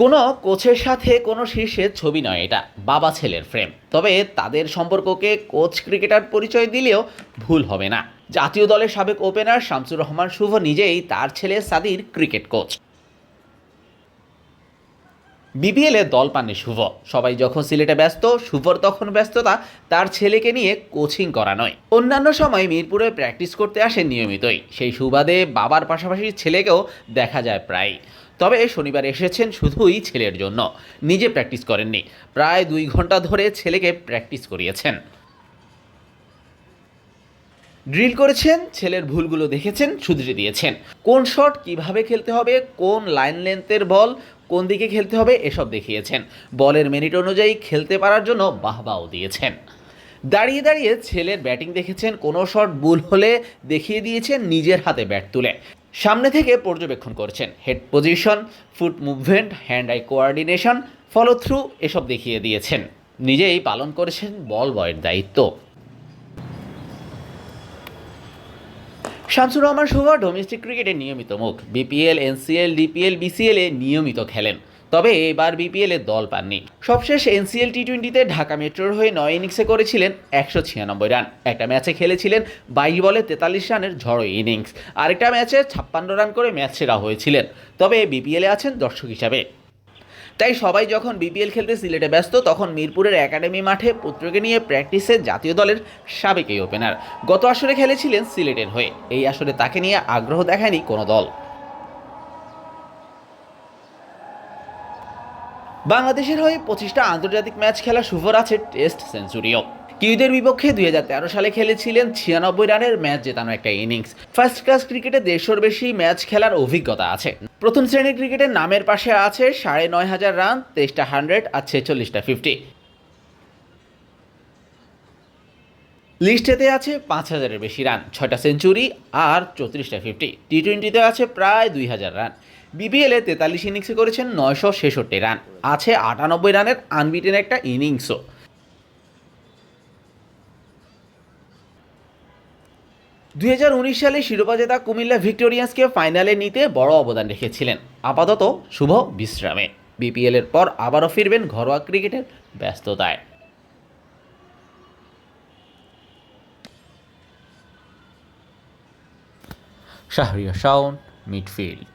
কোনো কোচের সাথে কোনো শীর্ষের ছবি নয়, এটা বাবা ছেলের ফ্রেম তবে তাদের সম্পর্ককে কোচ ক্রিকেটার পরিচয় দিলেও ভুল হবে না। জাতীয় দলের সাবেক ওপেনার শামসুর রহমান শুভ নিজেই তার ছেলে সাদির ক্রিকেট কোচ বিপিএলে দল পাননি শুভ। সবাই যখন সিলেটে ব্যস্ত, শুভর তখন ব্যস্ততা তার ছেলেকে নিয়ে কোচিং করা নয়। অন্যান্য সময় মিরপুরে প্র্যাকটিস করতে আসেন নিয়মিতই। সেই সুবাদে বাবার পাশাপাশি ছেলেকেও দেখা যায় প্রায় তবে শনিবার এসেছেন শুধুই ছেলের জন্য। নিজে প্র্যাকটিস করেননি। প্রায় দুই ঘণ্টা ধরে ছেলেকে প্র্যাকটিস করিয়েছেন। ড্রিল করেছেন, ছেলের ভুলগুলো দেখেছেন শুধরে দিয়েছেন। কোন শট কীভাবে খেলতে হবে, কোন লাইন লেন্থের বল কোন দিকে খেলতে হবে, এসব দেখিয়েছেন। বলের মিনিট অনুযায়ী খেলতে পারার জন্য বাহবাও দিয়েছেন। দাঁড়িয়ে দাঁড়িয়ে ছেলের ব্যাটিং দেখেছেন, কোনো শট ভুল হলে দেখিয়ে দিয়েছেন নিজের হাতে ব্যাট তুলে। সামনে থেকে পর্যবেক্ষণ করছেন। Head position foot movement hand eye coordination follow through এসব দেখিয়ে দিয়েছেন। নিজেই পালন করেছেন বল বয়ের দায়িত্ব। শামসুর রহমান শুভ ডোমেস্টিক ক্রিকেটে নিয়মিত মুখ। বিপিএল এনসিএল ডিপিএল বিসিএল এ নিয়মিত খেলেন। তবে এবার বিপিএল দল পাননি। সবশেষ এনসিএল টি টোয়েন্টিতে ঢাকা মেট্রোর হয়ে নয় ইনিংসে করেছিলেন একশো ছিয়ানব্বই রান একটা ম্যাচে খেলেছিলেন বাইশ বলে তেতাল্লিশ রানের ঝড়ো ইনিংস আরেকটা ম্যাচে ছাপ্পান্ন রান করে ম্যাচ সেরা হয়েছিলেন। তবে বিপিএলে আছেন দর্শক হিসাবে। তাই সবাই যখন বিপিএল খেলতে সিলেটে ব্যস্ত, তখন মিরপুরের একাডেমি মাঠে পুত্রকে নিয়ে প্র্যাকটিসে জাতীয় দলের সাবেক এই ওপেনার গত আসরে খেলেছিলেন সিলেটের হয়ে। এই আসরে তাকে নিয়ে আগ্রহ দেখায়নি কোনো দল। বাংলাদেশের হয়ে পঁচিশটা আন্তর্জাতিক ম্যাচ খেলা শুভর আছে টেস্ট সেঞ্চুরিও। কিউদের বিপক্ষে দুই হাজার তেরো সালে খেলেছিলেন ছিয়ানব্বই রানের ম্যাচ জেতানো একটা ইনিংস। ফার্স্ট ক্লাস ক্রিকেটে দেড়শোর বেশি ম্যাচ খেলার অভিজ্ঞতা আছে। প্রথম শ্রেণির ক্রিকেটের নামের পাশে আছে সাড়ে নয় হাজার রান, তেইশটা হান্ড্রেড আর ছেচল্লিশটা ফিফটি। লিস্টেতে আছে পাঁচ হাজারের বেশি রান, ছয়টা সেঞ্চুরি আর চৌত্রিশটা ফিফটি। টি টোয়েন্টিতে আছে প্রায় দুই হাজার রান। বিপিএলে তেতাল্লিশ ইনিংসে করেছেন, নয়শো ছেষট্টি রান আছে আটানব্বই রানের আনবিটেন একটা ইনিংসও দুই হাজার উনিশ সালে শিরোপা জেতা কুমিল্লা ভিক্টোরিয়ান্সকে ফাইনালে নিতে বড় অবদান রেখেছিলেন। আপাতত শুভ বিশ্রামে। বিপিএলের পর আবারও ফিরবেন ঘরোয়া ক্রিকেটের ব্যস্ততায়। শাহরিয়া শাওন, মিডফিল্ড।